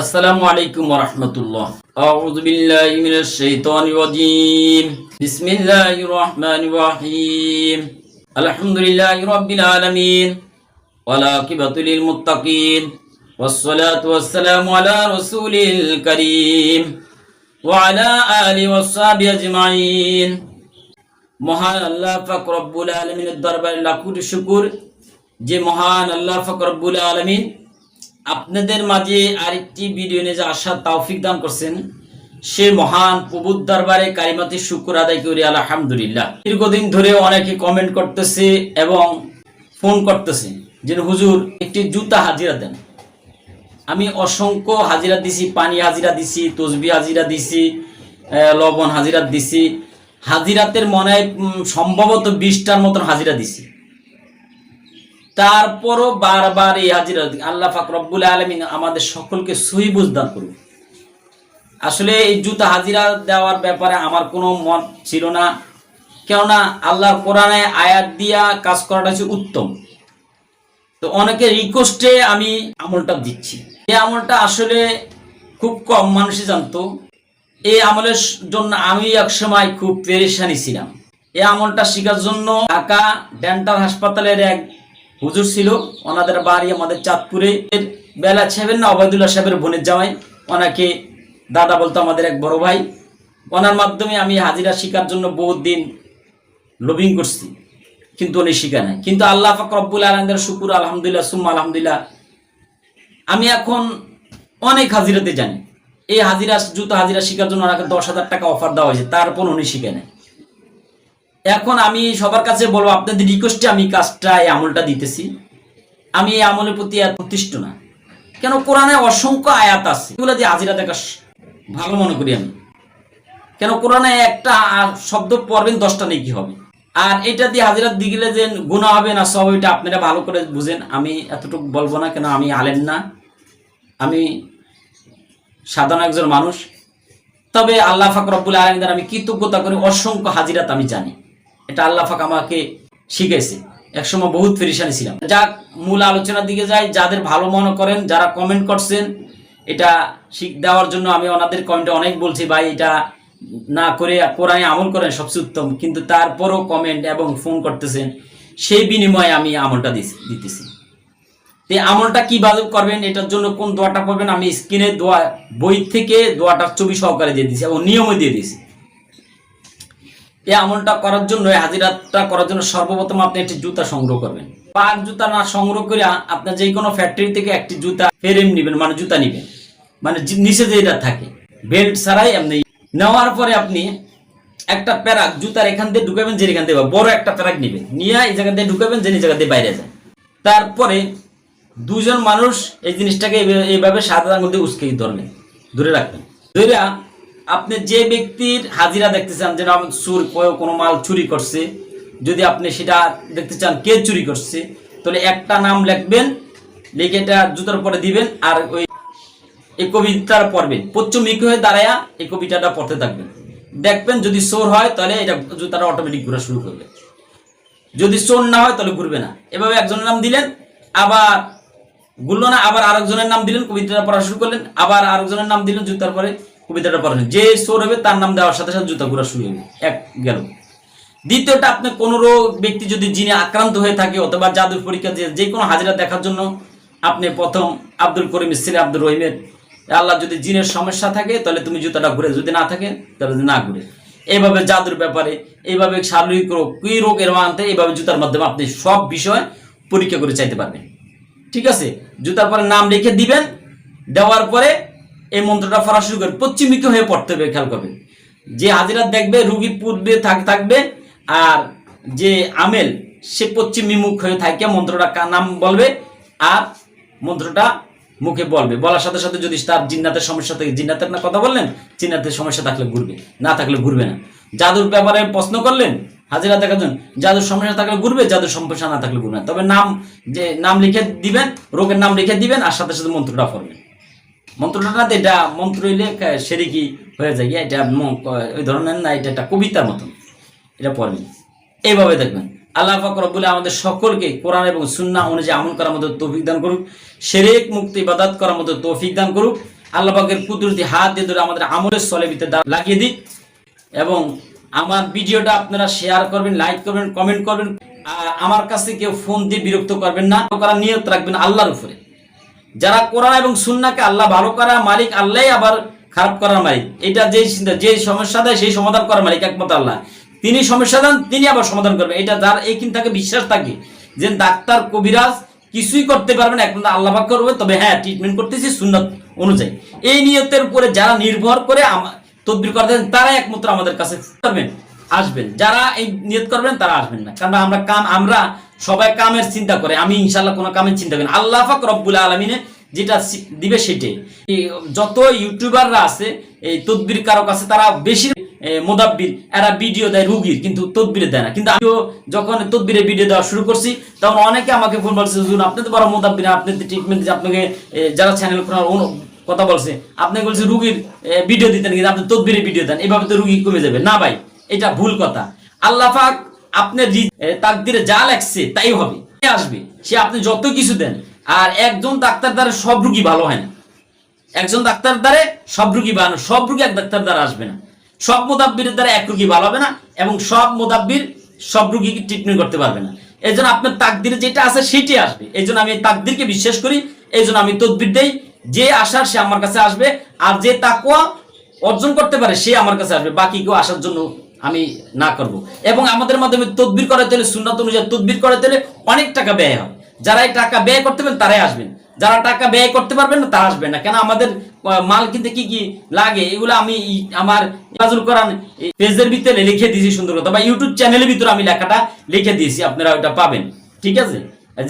আসসালামু আলাইকুম রাহমাতুল্লাহ আউযু বিল্লাহি মিনাশ শাইতানির রাজীম। বিসমিল্লাহির রাহমানির রাহিম। আলহামদুলিল্লাহি রাব্বিল আলামিন। ওয়া লাকিবাতু লিল মুত্তাকিন। ওয়াস সালাতু ওয়াস সালামু আলা রাসূলিল কারীম। ওয়া আলা আলি মহান আল্লাহ পাক রব্বুল আলামিনের দরবারে লাখো শুকর। যে মহান আল্লাহ পাক আলমিন আপনাদের মাঝে আরেকটি ভিডিও নিয়ে যে আসার তৌফিক দান করছেন, সে মহান প্রভুর দরবারে কারিমাতে শুকুর আদায় করি, আলহামদুলিল্লাহ। দীর্ঘদিন ধরে অনেকে কমেন্ট করতেছে এবং ফোন করতেছে যে, হুজুর, একটি জুতা হাজিরা দেন। আমি অসংখ্য হাজিরা দিছি, পানি হাজিরা দিছি, তসবি হাজিরা দিছি লবণ হাজিরা দিছি। হাজিরাতের মনে সম্ভবত বিশটার মতন হাজিরা দিছি। তারপরও বারবার এই হাজিরা আল্লাহ রব্বুল আলমিন আমাদের সকলকে সহি বুঝদান করুন। আসলে এই জুতা হাজিরা দেওয়ার ব্যাপারে আমার কোনো মত ছিল না। কেননা আল্লাহ কোরআনে আয়াত দিয়া কাজ করাটা হচ্ছে উত্তম। তো অনেকে রিকোয়েস্টে আমি আমলটা দিচ্ছি। এই আমলটা আসলে খুব কম মানুষই জানতো। এই আমলের জন্য আমি একসময় খুব পেরেশানি ছিলাম। এই আমলটা শেখার জন্য ঢাকা ডেন্টাল হাসপাতালের এক হুজুর ছিল, ওনাদের বাড়ি আমাদের চাঁদপুরে। বেলা ছেবেন না অবায়দুল্লাহ সাহেবের বোনের জামাই। ওনাকে দাদা বলতো আমাদের এক বড় ভাই। ওনার মাধ্যমে আমি হাজিরা শেখার জন্য বহুত দিন লবিং করছি, কিন্তু উনি শিখা নাই। কিন্তু আল্লাহ পাক রব্বুল আলমদের শুকুর, আলহামদুলিল্লাহ, সুম্মা, আলহামদুলিল্লাহ। আমি এখন অনেক হাজিরাতে জানি। এই হাজিরা, জুতো হাজিরা শেখার জন্য ওনাকে দশ হাজার টাকা অফার দেওয়া হয়েছে, তারপর উনি শিখে নেয় এখন আমি সবার কাছে বলব, আপনাদের রিকোয়েস্টে আমি কাজটা, এই আমলটা দিতেছি। আমি এই আমলের প্রতি এত প্রতিষ্ঠ না। কেন? কোরআনে অসংখ্য আয়াত আছে। এগুলো দিয়ে হাজিরা দেখা ভালো মনে করি আমি। কেন? কোরআনে একটা শব্দ পড়বেন, দশটা নেই কি হবে। আর এটা দিয়ে হাজিরা দিয়ে গেলে যে গুণা হবে না, সব এটা আপনারা ভালো করে বুঝেন। আমি এতটুকু বলব না, কেন? আমি আলেন না। আমি সাধারণ একজন মানুষ। তবে আল্লাহ ফাক রব্বুল আলমিনের আমি কৃতজ্ঞতা করি, অসংখ্য হাজিরাত আমি জানি। এটা আল্লাহ ফাক আমাকে শিখেছে একসময় বহুত ফেরিসানি ছিলাম। যাক, মূল আলোচনার দিকে যাই, যাদের ভালো মনে করেন, যারা কমেন্ট করছেন, এটা শিখ দেওয়ার জন্য আমি ওনাদের কমেন্টে অনেক বলছি, ভাই, এটা না করে কোরআনে আমল করেন, সবচেয়ে উত্তম। কিন্তু তারপরও কমেন্ট এবং ফোন করতেছেন, সেই বিনিময়ে আমি আমলটা দিতেছি। তো আমলটা কীভাবে করবেন, এটার জন্য কোন দোয়াটা করবেন আমি স্ক্রিনে দোয়া বই থেকে দোয়াটার ছবি সহকারে দিয়ে দিয়েছি এবং নিয়মও দিয়ে দিয়েছি এই আমলটা করার জন্য, এই হাজিরাটা করার জন্য সর্বপ্রথম আপনি একটি জুতা সংগ্রহ করবেন। পাক জুতা না সংগ্রহ করে আপনার যে কোনো ফ্যাক্টরি থেকে একটি জুতা ফেরেম নেবেন মানে জুতা নেবেন। মানে নিচে যেটা থাকে। বেল্ট ছাড়াই আপনি নেওয়ার পরে আপনি একটা প্যারাক জুতার এখান দিয়ে ঢুকাবেন, যে এখান দিয়ে বড় একটা প্যারাক নেবেন। নিয়ে এই জায়গা দিয়ে ঢুকাবেন, যে জায়গা দিয়ে বাইরে যায় তারপরে দুজন মানুষ এই জিনিসটাকে এইভাবে সাদা আঙুল দিয়ে উস্কে ধরবেন। ধরে রাখবেন। ধরে আপনি যে ব্যক্তির হাজিরা দেখতে চান যেন আপনি চুর কোনো মাল চুরি করছে, যদি আপনি সেটা দেখতে চান কে চুরি করছে, তাহলে একটা নাম লিখবেন, লিখে এটা জুতার পরে দিবেন, আর ওই এই কবিতাটা পড়বেন পশ্চিমিক হয়ে দাঁড়ায়া এই কবিতাটা পড়তে থাকবেন। দেখবেন যদি চোর হয়, তাহলে এটা জুতাটা অটোমেটিক ঘোরা শুরু করবে। যদি চোর না হয়, তাহলে ঘুরবে না। এভাবে একজনের নাম দিলেন, আবার ঘুরলো না, আবার আরেকজনের নাম দিলেন, কবিতাটা পড়া শুরু করলেন, আবার আরেকজনের নাম দিলেন জুতার পরে কবিতাটা পড়া যে চোর হবে তার নাম দেওয়ার সাথে সাথে জুতা ঘোরা শুরু হবে এক গেল। দ্বিতীয়টা, আপনি কোনো ব্যক্তি যদি যিনি আক্রান্ত হয়ে থাকে অথবা জাদুর পরীক্ষা দিয়ে যে কোনো হাজিরা দেখার জন্য আপনি প্রথম আব্দুল করিম ছেলে আব্দুল রহিমের আল্লাহ যদি জিনের সমস্যা থাকে, তাহলে তুমি জুতাটা ঘুরে যদি না থাকে, তাহলে যদি না ঘুরে। এইভাবে জাদুর ব্যাপারে, এইভাবে শারীরিক রোগ, কি রোগ এর আনতে এইভাবে জুতার মাধ্যমে আপনি সব বিষয় পরীক্ষা করে চাইতে পারবেন। ঠিক আছে? জুতার পরে নাম লিখে দিবেন। দেওয়ার পরে এই মন্ত্রটা শুরু করে পশ্চিমীকে হয়ে পড়তে হবে, খেয়াল করবেন যে হাজিরা দেখবে রুগী পূর্বে থাক থাকবে, আর যে আমেল, সে পশ্চিম বিমুখ হয়ে থাকে, মন্ত্রটা নাম বলবে, আর মন্ত্রটা মুখে বলবে। বলার সাথে সাথে যদি তার জিন্নাতের সমস্যা থাকে, জিন্নাতের না কথা বললেন, জিন্নাতের সমস্যা থাকলে ঘুরবে, না থাকলে ঘুরবে না। জাদুর ব্যাপারে প্রশ্ন করলেন হাজিরা দেখার জন্য, জাদুর সমস্যা থাকলে ঘুরবে, জাদুর সমস্যা না থাকলে ঘুরবে না। তবে নাম যে নাম লিখে দিবেন, রোগের নাম লিখে দিবেন, আর সাথে সাথে মন্ত্রটা পড়বেন। মন্ত্রটা এটা মন্ত্র হইলে সেরিকি হয়ে যায়। এটা ওই ধরনের না, এটা একটা কবিতার মতন। এটা পড়বেন। এইভাবে দেখবেন। আল্লাহ পাক রব্বুল আমাদের সকলকে কোরআন এবং সুন্নাহ অনুযায়ী আমল করার মতো তৌফিক দান করুক শেরেক মুক্তি, ইবাদত করার মতো তৌফিক দান করুক। আল্লাহ পাকের কুদরতি হাত দিয়ে ধরে আমাদের আমলের সলে ভিতরে লাগিয়ে দিক এবং আমার ভিডিওটা আপনারা শেয়ার করবেন, লাইক করবেন, কমেন্ট করবেন। আমার কাছে কেউ ফোন দিয়ে বিরক্ত করবেন না। করার নিয়ত রাখবেন আল্লাহর উপরে। যারা কোরআন এবং সুন্নাকে আল্লাহ ভালো করা মালিক আল্লাহ আবার খারাপ করার মালিক। এটা যে যে সমস্যা দেয়, সেই সমাধান করার মালিক একমাত্র আল্লাহ। তিনি সমস্যা দেন, তিনি আবার সমাধান করবেন। এটা যার এই কিন্তু বিশ্বাস থাকে যে ডাক্তার, কবিরাজ কিছুই করতে পারবেন একমাত্র আল্লাহ পাক করবে। তবে হ্যাঁ ট্রিটমেন্ট করতেছি সুন্নত অনুযায়ী। এই নিয়তের উপরে যারা নির্ভর করে তদবির করতেন তারা একমাত্র আমাদের কাছে করবেন আসবেন। যারা এই নিয়ত করবেন, তারা আসবেন না। কারণ আমরা কাম, আমরা সবাই কামের চিন্তা করে। আমি ইনশাল্লাহ কোনো কামের চিন্তা করি আল্লাহ পাক রব্বুল আলমিনে যেটা দিবে সেটাই। যত ইউটিউবাররা আছে, এই তদবির কারও কাছে তারা বেশি মোদাব্বির, এরা ভিডিও দেয় রুগীর, কিন্তু তদবিরে দেয় না। কিন্তু আমিও যখন তদবিরে ভিডিও দেওয়া শুরু করছি, তখন অনেকে আমাকে ফোন বলছে, হুজুর, আপনি তো বড় মোদাব্বির, আপনি তো ট্রিটমেন্ট আপনাকে যারা চ্যানেল অনু- কথা বলছে। আপনি বলছে, রুগীর ভিডিও দিতেন, কিন্তু আপনি তদবিরে ভিডিও দেন। এভাবে তো রুগী কমে যাবে। না ভাই এটা ভুল কথা। আল্লাহ পাক আপনার তাকদিরে যা লাগছে তাই হবে। আসবে। সে আপনি যত কিছু দেন, আর একজন ডাক্তার দ্বারা সব রুগী ভালো হয় না। একজন ডাক্তার দ্বারে সব রুগী ভালো, সব রুগী এক ডাক্তার দ্বারা আসবে না। সব মোদাব্বিরের দ্বারা এক রুগী ভালো হবে না এবং সব মোদাব্বির সব রুগীকে ট্রিটমেন্ট করতে পারবে না। এই জন্য আপনার তাকদিরে যেটা আছে সেটাই আসবে। এই জন্য আমি তাকদিরকে বিশ্বাস করি, এই জন্য আমি তদবির দেই। যে আসার সে আমার কাছে আসবে, আর যে তাকুয়া অর্জন করতে পারে, সে আমার কাছে আসবে। বাকি কেউ আসার জন্য আমি না করব। এবং আমাদের মাধ্যমে তদবির করাতে হলে সুন্নাত অনুযায়ী তদবির করাতে হলে অনেক টাকা ব্যয় হয়। যারা এই টাকা ব্যয় করতে পারেন তারাই আসবেন। যারা টাকা ব্যয় করতে পারবেন না, তারা আসবেন না। কেন আমাদের মাল কিনতে কি কি লাগে, এগুলো আমি আমার ইবাজুল কোরআন পেজের ভিতরে লিখে দিয়েছি সুন্দর কথা বা ইউটিউব চ্যানেলের ভিতরে আমি লেখাটা লিখে দিয়েছি, আপনারা ওটা পাবেন। ঠিক আছে?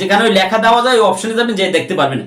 যেখানে ওই লেখা দেওয়া যায়, ওই অপশনে যাবেন যে দেখতে পারবেন।